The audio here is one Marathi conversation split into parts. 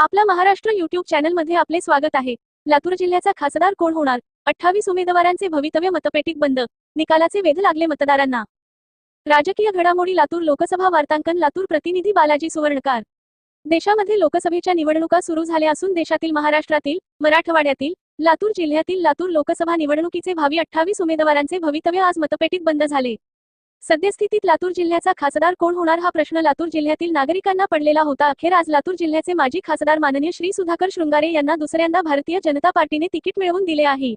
आपला महाराष्ट्र युट्यूब चॅनलमध्ये आपले स्वागत आहे. लातूर जिल्ह्याचा खासदार कोण होणार? अठ्ठावीस उमेदवारांचे भवितव्य मतपेटीत बंद. निकालाचे वेध लागले मतदारांना. राजकीय घडामोडी लातूर लोकसभा वार्तांकन लातूर प्रतिनिधी बालाजी सुवर्णकार. देशामध्ये लोकसभेच्या निवडणुका सुरू झाल्या असून देशातील महाराष्ट्रातील मराठवाड्यातील लातूर जिल्ह्यातील लातूर लोकसभा निवडणुकीचे भावी अठ्ठावीस उमेदवारांचे भवितव्य आज मतपेटीत बंद झाले. सद्यस्थितीत लातूर जिल्ह्याचा खासदार कोण होणार हा प्रश्न लातूर जिल्ह्यातील नागरिकांना पडलेला होता. अखेर आज लातूर जिल्ह्याचे माजी खासदार माननीय श्री सुधाकर शृंगारे यांना दुसऱ्यांदा भारतीय जनता पार्टीने तिकीट मिळवून दिले आहे.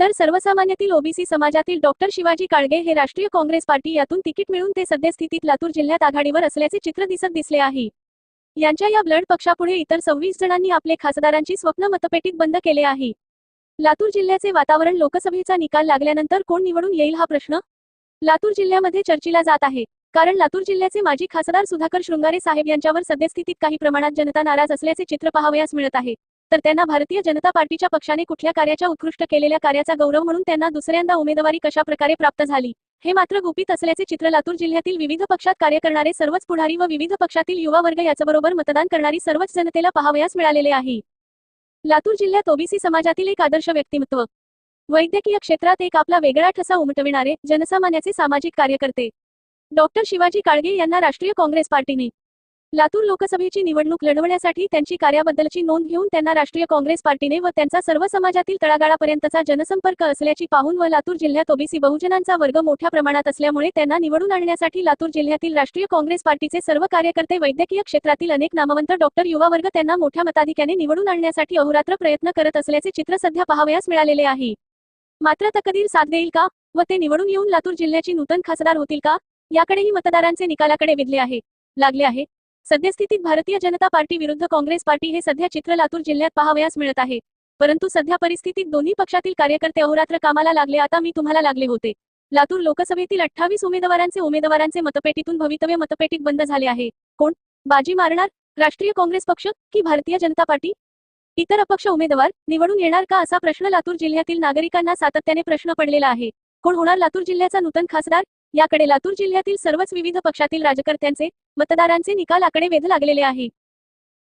तर सर्वसामान्यातील ओबीसी समाजातील डॉक्टर शिवाजी काळगे हे राष्ट्रीय काँग्रेस पार्टी यातून तिकीट मिळून ते सद्यस्थितीत लातूर जिल्ह्यात आघाडीवर असल्याचे चित्र दिसत दिसले आहे. यांच्या या ब्लड पक्षापुढे इतर सव्वीस जणांनी आपले खासदारांची स्वप्न मतपेटीत बंद केले आहे. लातूर जिल्ह्याचे वातावरण लोकसभेचा निकाल लागल्यानंतर कोण निवडून येईल हा प्रश्न? लातूर जिल्ह्यामध्ये चर्चिला जात आहे. कारण लातूर जिल्ह्याचे माजी खासदार सुधाकर शृंगारे साहेब यांच्यावर सद्यस्थितीत काही प्रमाणात जनता नाराज असल्याचे चित्र पाहावयास मिळत आहे. तर त्यांना भारतीय जनता पार्टीच्या पक्षाने कुठल्या कार्याच्या उत्कृष्ट केलेल्या कार्याचा गौरव म्हणून त्यांना दुसऱ्यांदा उमेदवारी कशा प्रकारे प्राप्त झाली हे मात्र गुपित असल्याचे चित्र लातूर जिल्ह्यातील विविध पक्षात कार्य करणारे सर्वच पुढारी व विविध पक्षातील युवा वर्ग याचबरोबर मतदान करणारी सर्वच जनतेला पाहावयास मिळालेले आहे. लातूर जिल्ह्यात ओबीसी समाजातील एक आदर्श व्यक्तिमत्व वैद्यकीय क्षेत्रात एक आपला वेगळा ठसा उमटविणारे जनसामान्याचे सामाजिक कार्यकर्ते. डॉक्टर शिवाजी काळगे यांना राष्ट्रीय काँग्रेस पार्टीने. लातूर लोकसभेची निवडणूक लढवण्यासाठी त्यांची कार्याबद्दलची नोंद घेऊन त्यांना राष्ट्रीय काँग्रेस पार्टीने व त्यांचा सर्व समाजातील तळागाळापर्यंतचा जनसंपर्क असल्याची पाहून व लातूर जिल्ह्यात ओबीसी बहुजनांचा वर्ग मोठ्या प्रमाणात असल्यामुळे त्यांना निवडून आणण्यासाठी लातूर जिल्ह्यातील राष्ट्रीय काँग्रेस पार्टीचे सर्व कार्यकर्ते वैद्यकीय क्षेत्रातील अनेक नामवंत डॉक्टर युवा वर्ग त्यांना मोठ्या मताधिक्याने निवडून आणण्यासाठी अहोरात्र प्रयत्न करत असल्याचे चित्र सध्या पाहावयास मिळालेले आहे. मात्र तकदीर साथ देईल का? व ते निवडून येऊन लातूर जिल्ह्याची नूतन खासदार होतील का? याकडेही मतदारांचे निकालाकडे विधले आहे. लागले आहे. सद्यस्थितीत भारतीय जनता पार्टी विरुद्ध काँग्रेस पार्टी हे सध्या चित्र लातूर जिल्ह्यात पाहावयास मिळत आहे. परंतु सध्या परिस्थितीत दोन्ही पक्षातील कार्यकर्ते अहोरात्र कामाला लागले. आता मी तुम्हाला लागले होते. लातूर लोकसभेतील अठ्ठावीस उमेदवारांचे उमेदवारांचे मतपेटीतून भवितव्य मतपेटीत बंद झाले आहे. कोण? बाजी मारणार? राष्ट्रीय काँग्रेस पक्ष की भारतीय जनता पार्टी? इतर अपक्ष उमेदवार निवडून येणार का असा प्रश्न लातूर जिल्ह्यातील नागरिकांना सातत्याने प्रश्न पडलेला आहे. कोण होणार लातूर जिल्ह्याचा नूतन खासदार? याकडे लातूर जिल्ह्यातील सर्वच विविध पक्षातील राजकर्त्यांचे मतदारांचे निकाल आकडे वेध लागलेले आहे.